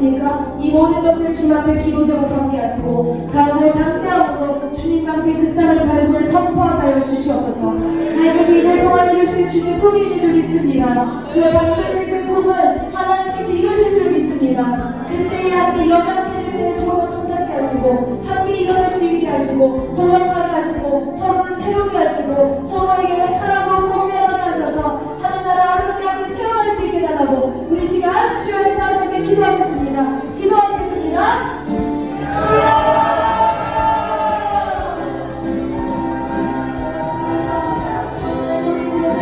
있습니까? 이 모든 것을 주님 앞에 기도 제목 삼게 하시고 가운데 당대함으로 주님과 함께 그 땅을 밟으며 선포하여 주시옵소서. 나에게서 이날 동안 이루실 주님의 꿈이 있는 줄 믿습니다. 그 반드시 그 꿈은 하나님께서 이루실 줄 믿습니다. 그때에 함께 연합해질 때 서로 손잡게 하시고 함께 일어날 수 있게 하시고 동역하게 하시고 서로를 세우게 하시고 서로